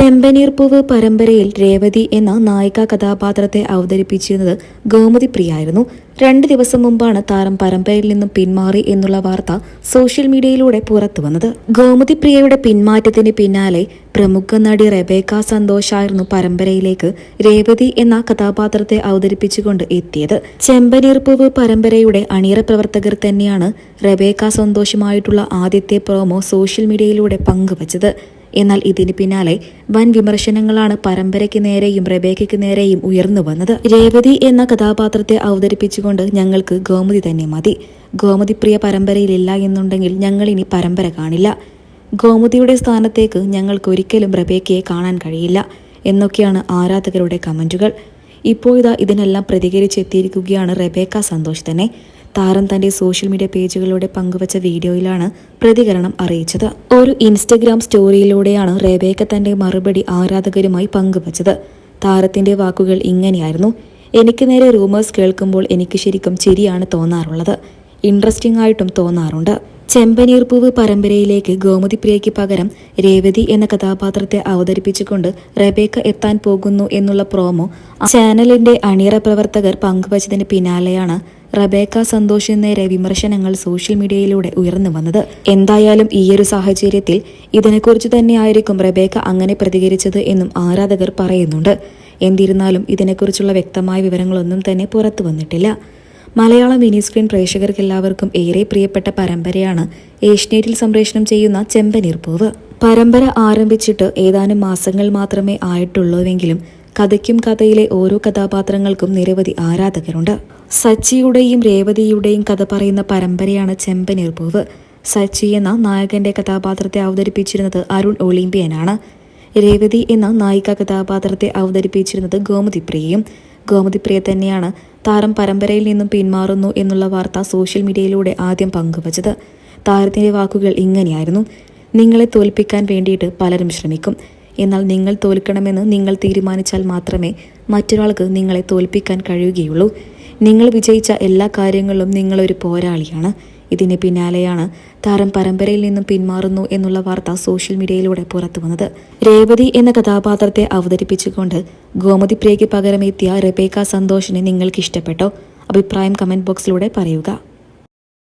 ചെമ്പനീർപ്പൂവ് പരമ്പരയിൽ രേവതി എന്ന നായിക കഥാപാത്രത്തെ അവതരിപ്പിച്ചിരുന്നത് ഗോമതി പ്രിയായിരുന്നു. രണ്ട് ദിവസം മുമ്പാണ് താരം പരമ്പരയിൽ നിന്നും പിന്മാറി എന്നുള്ള വാർത്ത സോഷ്യൽ മീഡിയയിലൂടെ പുറത്തുവന്നത് ഗോമതി പ്രിയയുടെ പിന്മാറ്റത്തിന് പിന്നാലെ പ്രമുഖ നടി റെബേക്ക സന്തോഷായിരുന്നു പരമ്പരയിലേക്ക് രേവതി എന്ന കഥാപാത്രത്തെ അവതരിപ്പിച്ചുകൊണ്ട് എത്തിയത്. ചെമ്പനീർപ്പൂവ് പരമ്പരയുടെ അണിയറ പ്രവർത്തകർ തന്നെയാണ് റെബേക്ക സന്തോഷമായിട്ടുള്ള ആദ്യത്തെ പ്രോമോ സോഷ്യൽ മീഡിയയിലൂടെ പങ്കുവച്ചത്. എന്നാൽ ഇതിന് പിന്നാലെ വൻ വിമർശനങ്ങളാണ് പരമ്പരയ്ക്ക് നേരെയും റബേക്കയ്ക്ക് നേരെയും ഉയർന്നു വന്നത്. രേവതി എന്ന കഥാപാത്രത്തെ അവതരിപ്പിച്ചുകൊണ്ട് ഞങ്ങൾക്ക് ഗോമതി തന്നെ മതി. ഗോമതി പ്രിയ പരമ്പരയിലില്ല എന്നുണ്ടെങ്കിൽ ഇനി പരമ്പര കാണില്ല. ഗോമതിയുടെ സ്ഥാനത്തേക്ക് ഞങ്ങൾക്ക് ഒരിക്കലും റബേക്കയെ കാണാൻ കഴിയില്ല എന്നൊക്കെയാണ് ആരാധകരുടെ കമന്റുകൾ. ഇപ്പോൾ ഇതാ ഇതിനെല്ലാം പ്രതികരിച്ചെത്തിയിരിക്കുകയാണ് റബേക്ക സന്തോഷ് തന്നെ. താരം തന്റെ സോഷ്യൽ മീഡിയ പേജുകളിലൂടെ പങ്കുവച്ച വീഡിയോയിലാണ് പ്രതികരണം അറിയിച്ചത്. ഒരു ഇൻസ്റ്റഗ്രാം സ്റ്റോറിയിലൂടെയാണ് റേബേക്ക തന്റെ മറുപടി ആരാധകരുമായി പങ്കുവച്ചത്. താരത്തിന്റെ വാക്കുകൾ ഇങ്ങനെയായിരുന്നു. എനിക്ക് നേരെ റൂമേഴ്സ് കേൾക്കുമ്പോൾ എനിക്ക് ശരിക്കും ചിരിയാണ് തോന്നാറുള്ളത്. ഇൻട്രസ്റ്റിംഗ് ആയിട്ടും തോന്നാറുണ്ട്. ചെമ്പനീർപ്പൂവ് പരമ്പരയിലേക്ക് ഗോമതി പ്രിയയ്ക്ക് പകരം രേവതി എന്ന കഥാപാത്രത്തെ അവതരിപ്പിച്ചുകൊണ്ട് റബേക്ക എത്താൻ പോകുന്നു എന്നുള്ള പ്രോമോ ചാനലിന്റെ അണിയറ പ്രവർത്തകർ പങ്കുവച്ചതിന് പിന്നാലെയാണ് റബേക്ക സന്തോഷ് നേരെ വിമർശനങ്ങൾ സോഷ്യൽ മീഡിയയിലൂടെ ഉയർന്നു വന്നത്. എന്തായാലും ഈയൊരു സാഹചര്യത്തിൽ ഇതിനെക്കുറിച്ച് തന്നെയായിരിക്കും റബേക്ക അങ്ങനെ പ്രതികരിച്ചത് എന്നും ആരാധകർ പറയുന്നുണ്ട്. എന്നിരുന്നാലും ഇതിനെക്കുറിച്ചുള്ള വ്യക്തമായ വിവരങ്ങളൊന്നും തന്നെ പുറത്തു വന്നിട്ടില്ല. മലയാളം മിനി സ്ക്രീൻ പ്രേക്ഷകർക്കെല്ലാവർക്കും ഏറെ പ്രിയപ്പെട്ട പരമ്പരയാണ് ഏഷ്യനെറ്റിൽ സംപ്രേഷണം ചെയ്യുന്ന ചെമ്പനീർ പൂവ്. പരമ്പര ആരംഭിച്ചിട്ട് ഏതാനും മാസങ്ങൾ മാത്രമേ ആയിട്ടുള്ളൂവെങ്കിലും കഥയ്ക്കും കഥയിലെ ഓരോ കഥാപാത്രങ്ങൾക്കും നിരവധി ആരാധകരുണ്ട്. സച്ചിയുടെയും രേവതിയുടെയും കഥ പറയുന്ന പരമ്പരയാണ് ചെമ്പനീർപ്പൂവ് സച്ചി എന്ന നായകന്റെ കഥാപാത്രത്തെ അവതരിപ്പിച്ചിരുന്നത് അരുൺ ഒളിമ്പ്യനാണ്. രേവതി എന്ന നായിക കഥാപാത്രത്തെ അവതരിപ്പിച്ചിരുന്നത് ഗോമതി പ്രിയയും ഗോമതി പ്രിയ തന്നെയാണ്. താരം പരമ്പരയിൽ നിന്നും പിന്മാറുന്നു എന്നുള്ള വാർത്ത സോഷ്യൽ മീഡിയയിലൂടെ ആദ്യം പങ്കുവച്ചത്. താരത്തിന്റെ വാക്കുകൾ ഇങ്ങനെയായിരുന്നു. നിങ്ങളെ തോൽപ്പിക്കാൻ വേണ്ടിയിട്ട് പലരും ശ്രമിക്കും. എന്നാൽ നിങ്ങൾ തോൽക്കണമെന്ന് നിങ്ങൾ തീരുമാനിച്ചാൽ മാത്രമേ മറ്റൊരാൾക്ക് നിങ്ങളെ തോൽപ്പിക്കാൻ കഴിയുകയുള്ളൂ. നിങ്ങൾ വിജയിച്ച എല്ലാ കാര്യങ്ങളിലും നിങ്ങളൊരു പോരാളിയാണ്. ഇതിന് പിന്നാലെയാണ് താരം പരമ്പരയിൽ നിന്നും പിന്മാറുന്നു എന്നുള്ള വാർത്ത സോഷ്യൽ മീഡിയയിലൂടെ പുറത്തു വന്നത്. രേവതി എന്ന കഥാപാത്രത്തെ അവതരിപ്പിച്ചുകൊണ്ട് ഗോമതി പ്രിയയ്ക്ക് പകരമെത്തിയ റെബേക്ക സന്തോഷിനെ നിങ്ങൾക്ക് ഇഷ്ടപ്പെട്ടോ? അഭിപ്രായം കമന്റ് ബോക്സിലൂടെ പറയുക.